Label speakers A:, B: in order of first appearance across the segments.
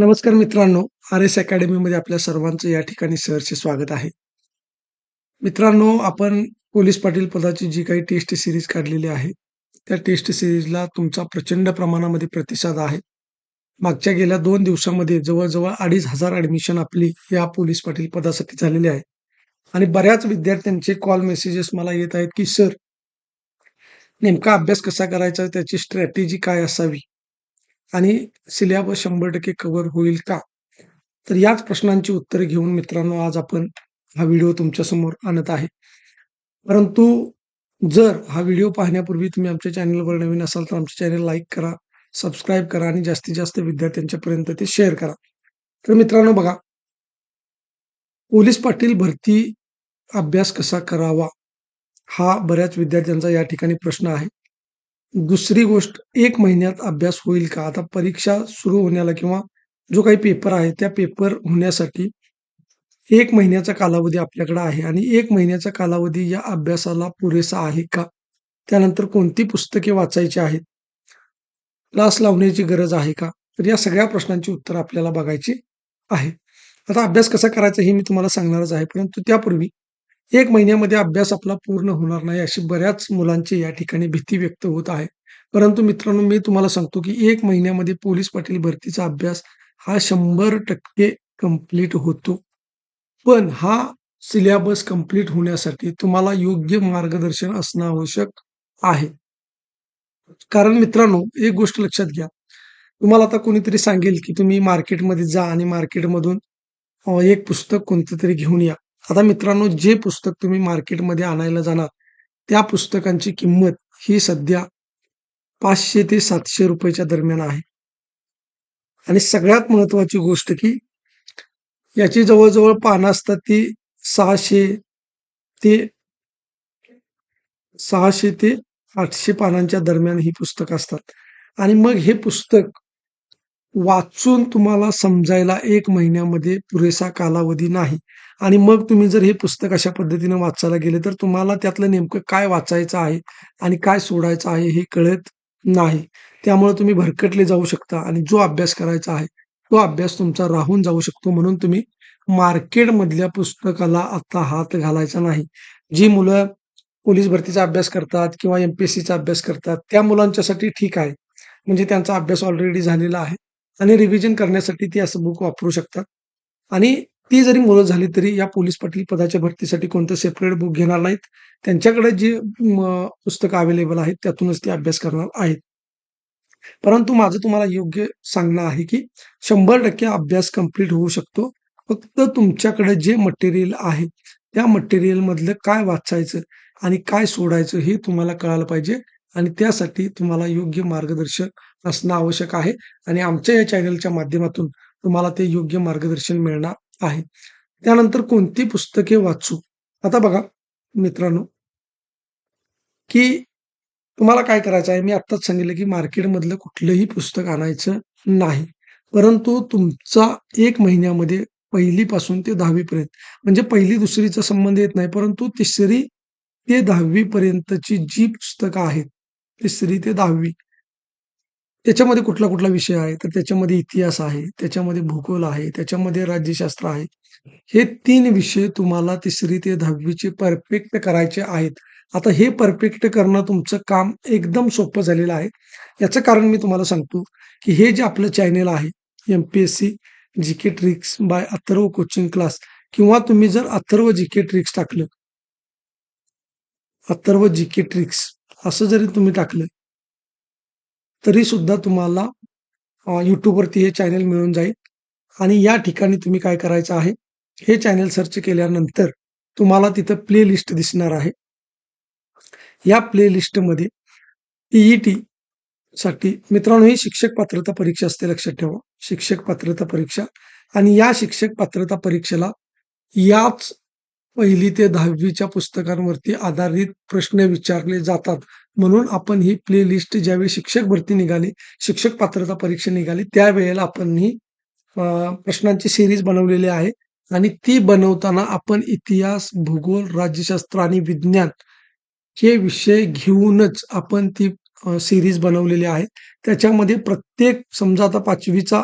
A: नमस्कार मित्रांनो R S अकॅडमीमध्ये आपल्या सर्वांचं या ठिकाणी सहर्ष स्वागत आहे. मित्रांनो आपण पोलीस पाटील पदाची जी काही टेस्ट सिरीज काढलेली आहे त्या टेस्ट सिरीजला तुमचा प्रचंड प्रमाणामध्ये प्रतिसाद आहे. मागच्या गेल्या दोन दिवसामध्ये जवळजवळ अडीच हजार ऍडमिशन आपली या पोलीस पाटील पदासाठी झालेली आहे. आणि बऱ्याच विद्यार्थ्यांचे कॉल मेसेजेस मला येत आहेत की सर नेमका अभ्यास कसा करायचा? त्याची स्ट्रॅटेजी काय असावी? आणि सिलेबस शंभर टक्के कव्हर होईल का? तर याच प्रश्नांची उत्तरे घेऊन मित्रांनो आज आपण हा व्हिडिओ तुमच्यासमोर आणत आहे. परंतु जर हा व्हिडिओ पाहण्यापूर्वी तुम्ही आमच्या चॅनलवर नवीन असाल तर आमच्या चॅनल लाईक करा सबस्क्राईब करा आणि जास्तीत जास्त विद्यार्थ्यांच्यापर्यंत ते शेअर करा. तर मित्रांनो बघा पोलीस पाटील भरती अभ्यास कसा करावा? हा बऱ्याच विद्यार्थ्यांचा या ठिकाणी प्रश्न आहे. दुसरी गोष्ट एक महिन्यात अभ्यास होईल का? आता परीक्षा सुरू होण्याला किंवा जो काही पेपर आहे त्या पेपर होण्यासाठी एक महिन्याचा कालावधी आपल्याकडे आहे आणि एक महिन्याचा कालावधी या अभ्यासाला पुरेसा आहे का? त्यानंतर कोणती पुस्तके वाचायची आहेत? क्लास लावण्याची गरज आहे का? तर या सगळ्या प्रश्नांची उत्तर आपल्याला बघायची आहे. आता अभ्यास कसा करायचा हे मी तुम्हाला सांगणारच आहे परंतु त्यापूर्वी एक महिन्यामध्ये अभ्यास आपला पूर्ण होणार नाही अशी बऱ्याच मुलांची या ठिकाणी भीती व्यक्त होत आहे. परंतु मित्रांनो मी तुम्हाला सांगतो की एक महिन्यामध्ये पोलीस पाटील भरतीचा अभ्यास हा शंभर टक्के कंप्लीट होतो. पण हा सिलेबस कंप्लीट होण्यासाठी तुम्हाला योग्य मार्गदर्शन असणं आवश्यक आहे. कारण मित्रांनो एक गोष्ट लक्षात घ्या. तुम्हाला आता कोणीतरी सांगेल की तुम्ही मार्केटमध्ये जा आणि मार्केटमधून एक पुस्तक कोणतं तरी घेऊन या. आता मित्रांनो जे पुस्तक तुम्ही मार्केटमध्ये आणायला जाणार त्या पुस्तकांची किंमत ही सध्या पाचशे ते सातशे रुपयाच्या दरम्यान आहे. आणि सगळ्यात महत्वाची गोष्ट की याची जवळजवळ पानं असतात ती सहाशे ते सहाशे ते आठशे पानांच्या दरम्यान ही पुस्तकं असतात. आणि मग हे पुस्तक वाचून तुम्हाला समजायला एक महिन्यामध्ये पुरेसा कालावधी नाही. आणि मग तुम्ही जर हे पुस्तक अशा पद्धतीने वाचायला गेले तर तुम्हाला त्यातलं नेमकं काय वाचायचं आहे आणि काय सोडायचं आहे हे कळत नाही. त्यामुळे तुम्ही भरकटले जाऊ शकता आणि जो अभ्यास करायचा आहे तो अभ्यास तुमचा राहून जाऊ शकतो म्हणून तुम्ही मार्केटमधल्या पुस्तकाला आता हात घालायचा नाही. जी मुलं पोलीस भरतीचा अभ्यास करतात किंवा एमपीएससीचा अभ्यास करतात त्या मुलांच्यासाठी ठीक आहे. म्हणजे त्यांचा अभ्यास ऑलरेडी झालेला आहे. आणि रिव्हिजन करण्यासाठी ती असं बुक वापरू शकतात. आणि ती जरी मुलं झाली तरी या पोलीस पाटील पदाच्या भरतीसाठी कोणतं सेपरेट बुक घेणार नाहीत. त्यांच्याकडे जी पुस्तकं अवेलेबल आहेत त्यातूनच ते अभ्यास करणार आहेत. परंतु माझं तुम्हाला योग्य सांगणं आहे की शंभर टक्के अभ्यास कंप्लीट होऊ शकतो. फक्त तुमच्याकडे जे मटेरियल आहे त्या मटेरियल मधलं काय वाचायचं आणि काय सोडायचं हे तुम्हाला कळायला पाहिजे. आणि त्यासाठी तुम्हाला योग्य मार्गदर्शन असणं आवश्यक आहे. आणि आमच्या या चॅनलच्या माध्यमातून तुम्हाला ते योग्य मार्गदर्शन मिळणार आहे. त्यानंतर कोणती पुस्तके वाचू? आता बघा मित्रांनो की तुम्हाला काय करायचं आहे? मी आत्ताच सांगितलं की मार्केटमधलं कुठलंही पुस्तक आणायचं नाही. परंतु तुमचा एक महिन्यामध्ये पहिलीपासून ते दहावीपर्यंत म्हणजे पहिली दुसरीचा संबंध येत नाही परंतु तिसरी ते दहावीपर्यंतची जी पुस्तकं आहेत तिसरी ते दहावी. त्याच्यामध्ये कुठला कुठला विषय आहे? तर त्याच्यामध्ये इतिहास आहे त्याच्यामध्ये भूगोल आहे त्याच्यामध्ये राज्यशास्त्र आहे. हे तीन विषय तुम्हाला तिसरी ते दहावीचे परफेक्ट करायचे आहेत. आता हे परफेक्ट करणं तुमचं काम एकदम सोपं झालेलं आहे. याचं कारण मी तुम्हाला सांगतो की हे जे आपलं चॅनेल आहे M P S C G K tricks by Atharva coaching class किंवा तुम्ही जर अथर्व जी के ट्रिक्स टाकलं अथर्व जी के ट्रिक्स असं जरी तुम्ही टाकलं तरी सुद्धा तुम्हाला यूट्यूबवरती हे चॅनेल मिळून जाईल. आणि या ठिकाणी तुम्ही काय करायचं आहे हे चॅनेल सर्च केल्यानंतर तुम्हाला तिथं प्लेलिस्ट दिसणार आहे. या प्लेलिस्टमध्ये लिस्टमध्ये टीईटी साठी मित्रांनो ही शिक्षक पात्रता परीक्षा असते लक्षात ठेवा. शिक्षक पात्रता परीक्षा. आणि या शिक्षक पात्रता परीक्षेला याच पहिली ते दहावीच्या पुस्तकांवरती आधारित प्रश्न विचारले जातात. म्हणून आपण ही प्ले लिस्ट ज्यावेळी शिक्षक भरती निघाली शिक्षक पात्रता परीक्षा निघाली त्यावेळेला आपण ही प्रश्नांची सिरीज बनवलेली आहे. आणि ती बनवताना आपण इतिहास भूगोल राज्यशास्त्र आणि विज्ञान हे विषय घेऊनच आपण ती सिरीज बनवलेली आहे. त्याच्यामध्ये प्रत्येक समजा आता पाचवीचा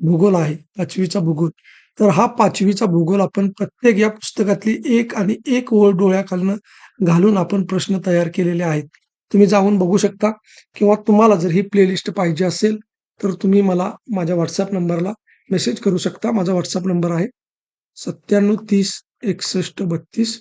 A: भूगोल आहे पाचवीचा भूगोल. तर हा पाचवीचा भूगोल आपण प्रत्येक या पुस्तकातली एक आणि एक ओळ डोळ्याखालनं घालून आपण प्रश्न तयार केलेले आहेत. तुम्ही जाऊन बघू शकता किंवा तुम्हाला जर ही प्लेलिस्ट पाहिजे असेल तर तुम्ही मला माझ्या व्हॉट्सअप नंबरला मेसेज करू शकता. माझा व्हॉट्सअप नंबर आहे सत्त्याण्णव तीस एकसष्ट बत्तीस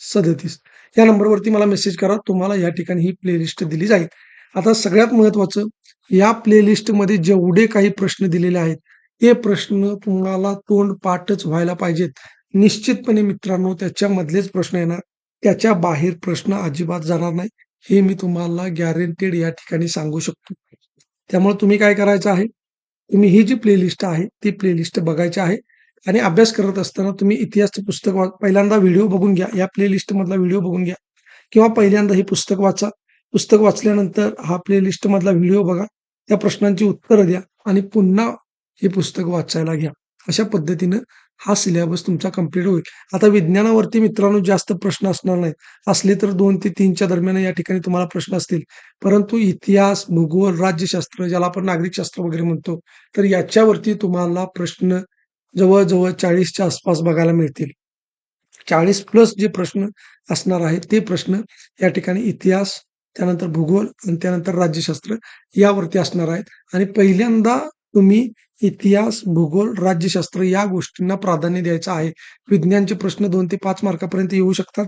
A: सदतीस. या नंबरवरती मला मेसेज करा. तुम्हाला या ठिकाणी ही प्लेलिस्ट दिली जाईल. आता सगळ्यात महत्वाचं या प्लेलिस्टमध्ये जेवढे काही प्रश्न दिलेले आहेत ते प्रश्न तुम्हाला तोंड पाठच व्हायला पाहिजेत. निश्चितपणे मित्रांनो त्याच्यामधलेच प्रश्न येणार. त्याच्या बाहेर प्रश्न अजिबात जाणार नाही. हे मी तुम्हाला गॅरंटेड या ठिकाणी सांगू शकतो. त्यामुळे तुम्ही काय करायचं आहे? तुम्ही ही जी प्लेलिस्ट आहे ती प्लेलिस्ट बघायची आहे आणि अभ्यास करत असताना तुम्ही इतिहासचं पुस्तक वा पहिल्यांदा व्हिडिओ बघून घ्या. या प्लेलिस्ट मधला व्हिडिओ बघून घ्या. किंवा पहिल्यांदा हे पुस्तक वाचा. पुस्तक वाचल्यानंतर हा प्लेलिस्ट मधला व्हिडिओ बघा. त्या प्रश्नांची उत्तरं द्या आणि पुन्हा हे पुस्तक वाचायला घ्या. अशा पद्धतीनं हा सिलेबस तुमचा कंप्लीट होईल. आता विज्ञानावरती मित्रांनो जास्त प्रश्न असणार नाहीत. असले तर दोन ते तीनच्या दरम्यान या ठिकाणी तुम्हाला प्रश्न असतील. परंतु इतिहास भूगोल राज्यशास्त्र ज्याला आपण नागरिकशास्त्र वगैरे म्हणतो तर याच्यावरती तुम्हाला प्रश्न जवळजवळ चाळीसच्या आसपास बघायला मिळतील. चाळीस प्लस जे प्रश्न असणार आहेत ते प्रश्न या ठिकाणी इतिहास त्यानंतर भूगोल आणि त्यानंतर राज्यशास्त्र यावरती असणार आहेत. आणि पहिल्यांदा तुम्ही इतिहास भूगोल राज्यशास्त्र या गोष्टींना प्राधान्य द्यायचं आहे. विज्ञानचे प्रश्न दोन ते पाच मार्कापर्यंत येऊ शकतात.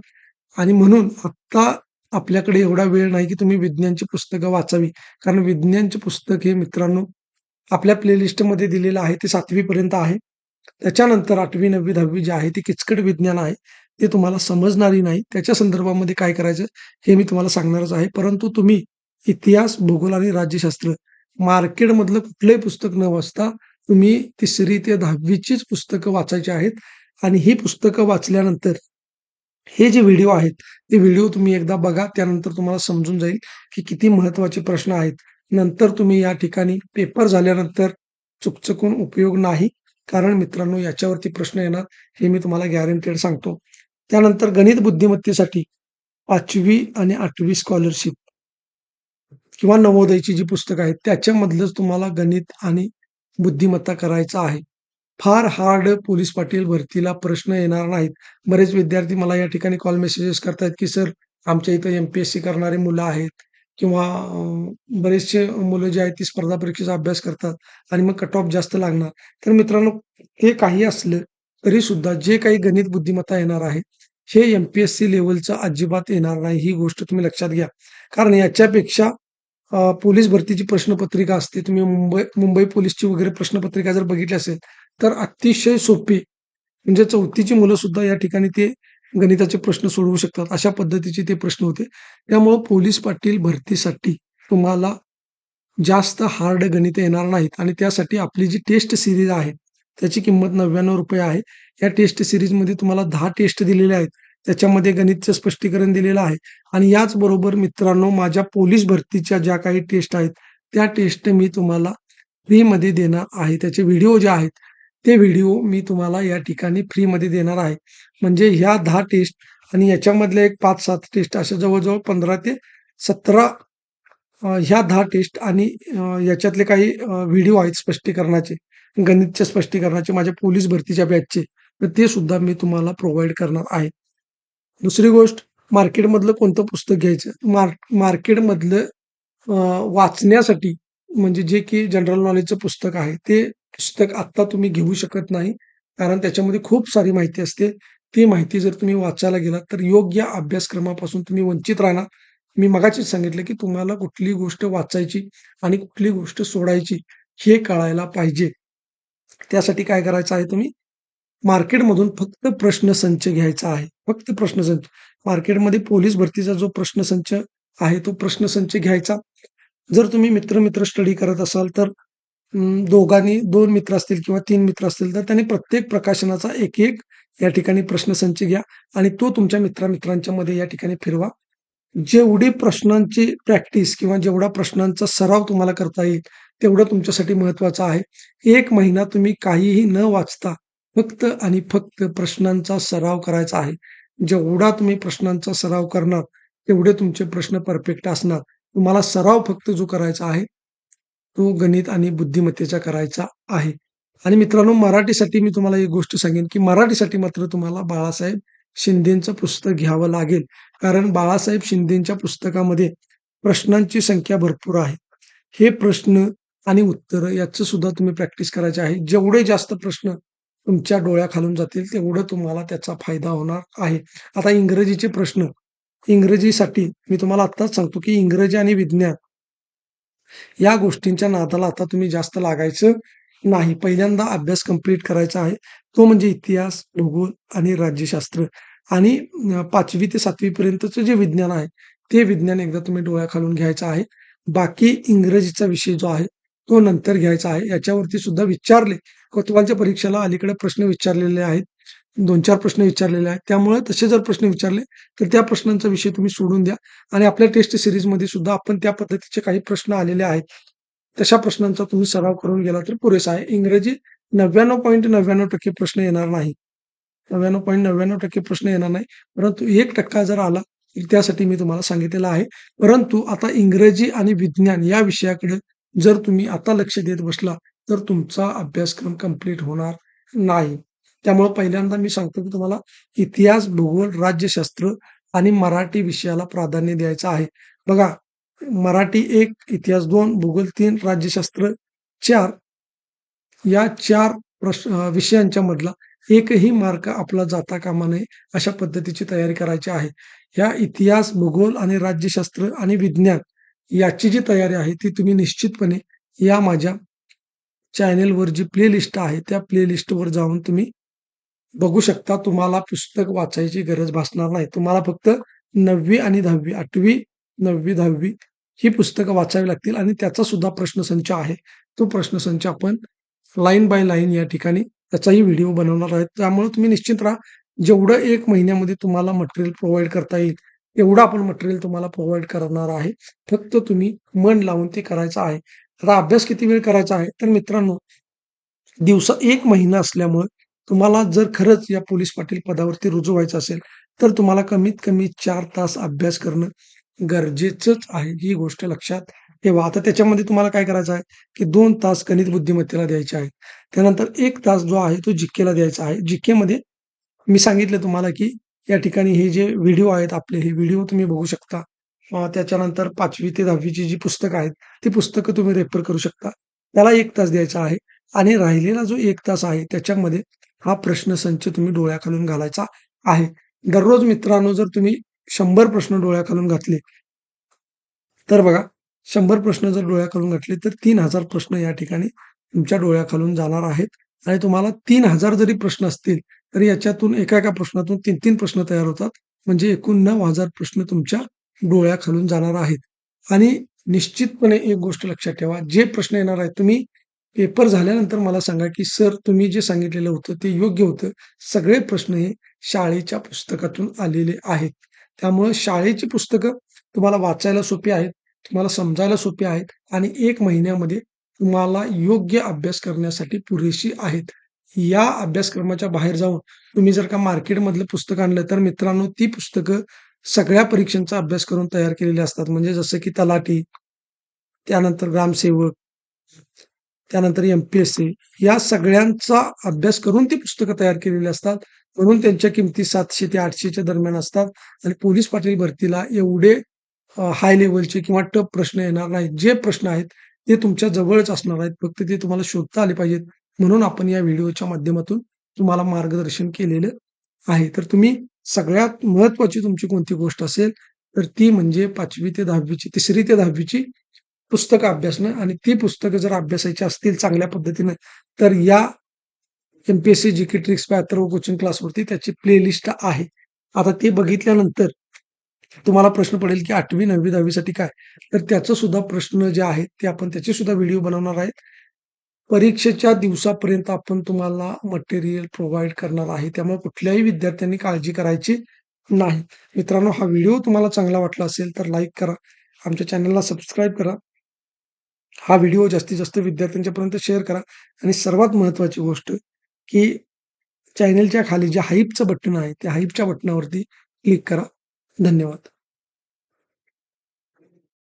A: आणि म्हणून आत्ता आपल्याकडे एवढा वेळ नाही की तुम्ही विज्ञानची पुस्तकं वाचावी. कारण विज्ञानचे पुस्तक हे मित्रांनो आपल्या प्लेलिस्टमध्ये दिलेलं आहे ते सातवीपर्यंत आहे. त्याच्यानंतर आठवी नववी दहावी जे आहे ते किचकट विज्ञान आहे. ते तुम्हाला समजणारी नाही. त्याच्या संदर्भामध्ये काय करायचं हे मी तुम्हाला सांगणारच आहे. परंतु तुम्ही इतिहास भूगोल आणि राज्यशास्त्र मार्केटमधलं कुठलंही पुस्तक न वाचता तुम्ही तिसरी ते दहावीचीच पुस्तकं वाचायची आहेत. आणि ही पुस्तकं वाचल्यानंतर हे जे व्हिडिओ आहेत ते व्हिडिओ तुम्ही एकदा बघा त्यानंतर तुम्हाला समजून जाईल की किती महत्त्वाचे प्रश्न आहेत. नंतर तुम्ही या ठिकाणी पेपर झाल्यानंतर चुकचुकून उपयोग नाही कारण मित्रांनो याच्यावरती प्रश्न येणार हे मी तुम्हाला गॅरंटेड सांगतो. त्यानंतर गणित बुद्धिमत्तेसाठी पाचवी आणि आठवी स्कॉलरशिप किंवा नवोदयची जी पुस्तकं आहेत त्याच्यामधलंच तुम्हाला गणित आणि बुद्धिमत्ता करायचं आहे. फार हार्ड पोलीस पाटील भरतीला प्रश्न येणार नाहीत. बरेच विद्यार्थी मला या ठिकाणी कॉल मेसेजेस करतायत की सर आमच्या इथं एम पी एस सी करणारी मुलं आहेत. किंवा बरेचसे मुलं जे आहेत ती स्पर्धा परीक्षेचा अभ्यास करतात आणि मग कट ऑफ जास्त लागणार. तर मित्रांनो हे काही असलं तरी सुद्धा जे काही गणित बुद्धिमत्ता येणार आहे हे एम पी एस सी लेवलचं अजिबात येणार नाही. ही गोष्ट तुम्ही लक्षात घ्या. कारण याच्यापेक्षा पोलीस भरतीची प्रश्नपत्रिका असते. तुम्ही मुंबई मुंबई पोलीसची वगैरे प्रश्नपत्रिका जर बघितली असेल तर अतिशय सोपी म्हणजे चौथीची मुलं सुद्धा या ठिकाणी ते गणिताचे प्रश्न सोडवू शकतात. अशा पद्धतीचे ते प्रश्न होते. त्यामुळं पोलीस पाटील भरतीसाठी तुम्हाला जास्त हार्ड गणित येणार नाहीत आणि त्यासाठी आपली जी टेस्ट सिरीज आहे त्याची किंमत नव्याण्णव रुपये आहे. या टेस्ट सिरीजमध्ये तुम्हाला दहा टेस्ट दिलेल्या आहेत. त्याच्यामध्ये गणितचं स्पष्टीकरण दिलेलं आहे. आणि याचबरोबर मित्रांनो माझ्या पोलीस भरतीच्या ज्या काही टेस्ट आहेत त्या टेस्ट मी तुम्हाला फ्रीमध्ये देणार आहे. त्याचे व्हिडिओ जे आहेत ते व्हिडिओ मी तुम्हाला या ठिकाणी फ्रीमध्ये देणार आहे. म्हणजे ह्या दहा टेस्ट आणि याच्यामधल्या एक पाच सात टेस्ट अशा जवळजवळ पंधरा ते सतरा ह्या दहा टेस्ट आणि याच्यातले काही व्हिडिओ आहेत स्पष्टीकरणाचे गणितच्या स्पष्टीकरणाचे माझ्या पोलीस भरतीच्या बॅचचे तर ते सुद्धा मी तुम्हाला प्रोव्हाइड करणार आहे. दुसरी गोष्ट मार्केटमधलं कोणतं पुस्तक घ्यायचं? मार मार्केटमधलं वाचण्यासाठी म्हणजे जे की जनरल नॉलेजचं पुस्तक आहे ते पुस्तक आत्ता तुम्ही घेऊ शकत नाही कारण त्याच्यामध्ये खूप सारी माहिती असते. ती माहिती जर तुम्ही वाचायला गेलात तर योग्य अभ्यासक्रमापासून तुम्ही वंचित राहणार. मी मगाचीच सांगितलं की तुम्हाला कुठली गोष्ट वाचायची आणि कुठली गोष्ट सोडायची हे कळायला पाहिजे. त्यासाठी काय करायचं आहे तुम्ही? मार्केटमधून फक्त प्रश्नसंच घ्यायचा आहे. फक्त प्रश्नसंच. मार्केटमध्ये पोलीस भरतीचा जो प्रश्नसंच आहे तो प्रश्नसंच घ्यायचा. जर तुम्ही मित्र मित्र स्टडी करत असाल तर दोघांनी दोन मित्र असतील किंवा तीन मित्र असतील तर त्यांनी प्रत्येक प्रकाशनाचा एक एक या ठिकाणी प्रश्नसंच घ्या आणि तो तुमच्या मित्रामित्रांच्या मध्ये या ठिकाणी फिरवा. जेवढी प्रश्नांची प्रॅक्टिस किंवा जेवढा प्रश्नांचा सराव तुम्हाला करता येईल तेवढं तुमच्यासाठी महत्वाचं आहे. एक महिना तुम्ही काहीही न वाचता फक्त आणि फक्त प्रश्नांचा सराव करायचा आहे जेवढा तुम्ही प्रश्नांचा सराव करणार तेवढे तुमचे प्रश्न परफेक्ट असणार तुम्हाला सराव फक्त जो करायचा आहे तो गणित आणि बुद्धिमत्तेचा करायचा आहे. आणि मित्रांनो मराठीसाठी मी तुम्हाला एक गोष्ट सांगेन, की मराठीसाठी मात्र तुम्हाला बाळासाहेब शिंदेचं पुस्तक घ्यावं लागेल. कारण बाळासाहेब शिंदेच्या पुस्तकामध्ये प्रश्नांची संख्या भरपूर आहे. हे प्रश्न आणि उत्तरं याचं सुद्धा तुम्ही प्रॅक्टिस करायचे आहे. जेवढे जास्त प्रश्न तुमच्या डोळ्याखालून जातील, तेवढं तुम्हाला त्याचा फायदा होणार आहे. आता इंग्रजीचे प्रश्न, इंग्रजीसाठी मी तुम्हाला आत्ताच सांगतो, की इंग्रजी आणि विज्ञान या गोष्टींच्या नादाला आता तुम्ही जास्त लागायचं नाही. पहिल्यांदा अभ्यास कंप्लीट करायचा आहे. तो म्हणजे इतिहास, भूगोल आणि राज्यशास्त्र आणि पाचवी ते सातवी पर्यंतचं जे विज्ञान आहे, ते विज्ञान एकदा तुम्ही डोळ्याखालून घ्यायचं आहे. बाकी इंग्रजीचा विषय जो आहे, तो नंतर घ्यायचा आहे. याच्यावरती सुद्धा विचारले कोतवालच्या परीक्षेला अलीकडे प्रश्न विचारलेले आहेत. 2-4 प्रश्न विचारलेले आहेत. त्यामुळे तसे जर प्रश्न विचारले, तर त्या प्रश्नांचा विषय तुम्ही सोडून द्या आणि आपल्या टेस्ट सिरीजमध्ये सुद्धा आपण त्या पद्धतीचे काही प्रश्न आलेले आहेत. तशा प्रश्नांचा तुम्ही सराव करून गेला तर पुरेसा आहे. इंग्रजी 99.99% प्रश्न येणार नाही. 99.99% प्रश्न येणार नाही. परंतु एक टक्का जर आला, त्यासाठी मी तुम्हाला सांगितलेलं आहे. परंतु आता इंग्रजी आणि विज्ञान या विषयाकडे जर तुम्ही आता लक्ष देत बसला, तर तुमचा अभ्यासक्रम कंप्लीट होणार नाही. त्यामुळे पहिल्यांदा मी सांगतो, की तुम्हाला इतिहास, भूगोल, राज्यशास्त्र आणि मराठी विषयाला प्राधान्य द्यायचं आहे. बघा, मराठी एक इतिहास दोन भूगोल तीन राज्यशास्त्र चार या चार प्रश्न विषयांच्या मधला एकही मार्क आपला जाता कामा नये, अशा पद्धतीची तयारी करायची आहे. या इतिहास, भूगोल आणि राज्यशास्त्र आणि विज्ञान याची जी तयारी आहे, ती तुम्ही निश्चितपणे या माझ्या चॅनेलवर जी प्लेलिस्ट आहे, त्या प्लेलिस्टवर जाऊन तुम्ही बघू शकता. तुम्हाला पुस्तक वाचायची गरज भासणार नाही. तुम्हाला फक्त नववी आणि 10वी 8वी, 9वी, 10वी ही पुस्तकं वाचावी लागतील आणि त्याचा सुद्धा प्रश्नसंच आहे. तो प्रश्नसंच आपण लाईन बाय लाईन या ठिकाणी त्याचाही व्हिडिओ बनवणार आहे. त्यामुळे तुम्ही निश्चित राहा. जेवढं एक महिन्यामध्ये तुम्हाला मटेरियल प्रोव्हाइड करता येईल, एवढं आपण मटेरियल तुम्हाला प्रोव्हाइड करणार आहे. फक्त तुम्ही मन लावून ते करायचं आहे. आता अभ्यास किती वेळ करायचा आहे? तर मित्रांनो, दिवसा एक महिना असल्यामुळे तुम्हाला जर खरंच या पोलीस पाटील पदावरती रुजू व्हायचं असेल, तर तुम्हाला कमीत कमी चार तास अभ्यास करणं गरजेचंच आहे. ही गोष्ट लक्षात ठेवा. आता त्याच्यामध्ये तुम्हाला काय करायचं आहे, की दोन तास गणित बुद्धिमत्तेला द्यायचे आहेत. त्यानंतर एक तास जो आहे तो जिक्केला द्यायचा आहे. जिक्केमध्ये मी सांगितलं तुम्हाला, की या ठिकाणी हे जे व्हिडिओ आहेत आपले, हे व्हिडिओ तुम्ही बघू शकता. अ, त्याच्यानंतर 5वी ते 10वी ची जी पुस्तकं आहेत, ती पुस्तकं तुम्ही रेफर करू शकता. त्याला 1 तास द्यायचा आहे आणि राहिलेला जो 1 तास आहे, त्याच्यामध्ये हा प्रश्नसंच तुम्ही डोळ्याखालून घालायचा आहे. दररोज मित्रांनो, जर तुम्ही 100 प्रश्न डोळ्याखालून घातले तर बघा, 100 प्रश्न जर डोळ्याखालून घातले, तर 3000 प्रश्न या ठिकाणी तुमच्या डोळ्याखालून जाणार आहेत आणि तुम्हाला 3000 जरी प्रश्न असतील, तरी याच्यातून एका-एका प्रश्नातून 3-3 प्रश्न तयार होतात. म्हणजे एकूण 9000 प्रश्न तुमच्या डोळ्याखालून जाणार आहेत. आणि निश्चितपणे एक गोष्ट लक्षात ठेवा, जे प्रश्न येणार आहेत, तुम्ही पेपर झाल्यानंतर मला सांगा, की "सर, तुम्ही जे सांगितलेलं होतं ते योग्य होतं." सगळे प्रश्न हे शाळेच्या पुस्तकातून आलेले आहेत. त्यामुळे शाळेची पुस्तकं तुम्हाला वाचायला सोपी आहेत, तुम्हाला समजायला सोपी आहेत आणि एक महिन्यामध्ये तुम्हाला योग्य अभ्यास करण्यासाठी पुरेशी आहेत. या अभ्यासक्रमाच्या बाहेर जाऊन तुम्ही जर का मार्केटमधलं पुस्तक आणलं, तर मित्रांनो, ती पुस्तकं सगळ्या परीक्षांचा अभ्यास करून तयार केलेले असतात. म्हणजे जसं की तलाठी, त्यानंतर ग्रामसेवक, त्यानंतर एम-पी-एस-सी या सगळ्यांचा अभ्यास करून ती पुस्तकं तयार केलेली असतात. म्हणून त्यांच्या किमती सातशे ते आठशेच्या दरम्यान असतात आणि पोलीस पाटील भरतीला एवढे हाय लेवलचे किंवा टप प्रश्न येणार नाहीत. जे प्रश्न आहेत, ते तुमच्या जवळच असणार आहेत. फक्त ते तुम्हाला शोधता आले पाहिजेत. म्हणून आपण या व्हिडिओच्या माध्यमातून तुम्हाला मार्गदर्शन केलेलं आहे. तर तुम्ही सगळ्यात महत्वाची तुमची कोणती गोष्ट असेल, तर ती म्हणजे पाचवी ते दहावीची तिसरी ते 10वी ची पुस्तकं अभ्यासणं आणि ती पुस्तकं जर अभ्यासायची असतील चांगल्या पद्धतीनं, तर या MPSC GK tricks by Atharva coaching क्लासवरती त्याची प्लेलिस्ट आहे. आता ते बघितल्यानंतर तुम्हाला प्रश्न पडेल, की 8वी, 9वी, 10वी साठी काय? तर त्याचं सुद्धा प्रश्न जे आहेत, ते आपण त्याचे सुद्धा व्हिडिओ बनवणार आहेत. परीक्षेच्या दिवसापर्यंत आपण तुम्हाला मटेरियल प्रोव्हाइड करणार आहे. त्यामुळे कुठल्याही विद्यार्थ्यांनी काळजी करायची नाही. मित्रांनो, हा व्हिडिओ तुम्हाला चांगला वाटला असेल, तर लाईक करा. आमच्या चॅनलला सबस्क्राईब करा. हा व्हिडिओ जास्तीत जास्त विद्यार्थ्यांच्यापर्यंत शेअर करा आणि सर्वात महत्त्वाची गोष्ट, की चॅनलच्या खाली जे हाईपचं बटन आहे, त्या हाईपच्या बटनावरती क्लिक करा. धन्यवाद.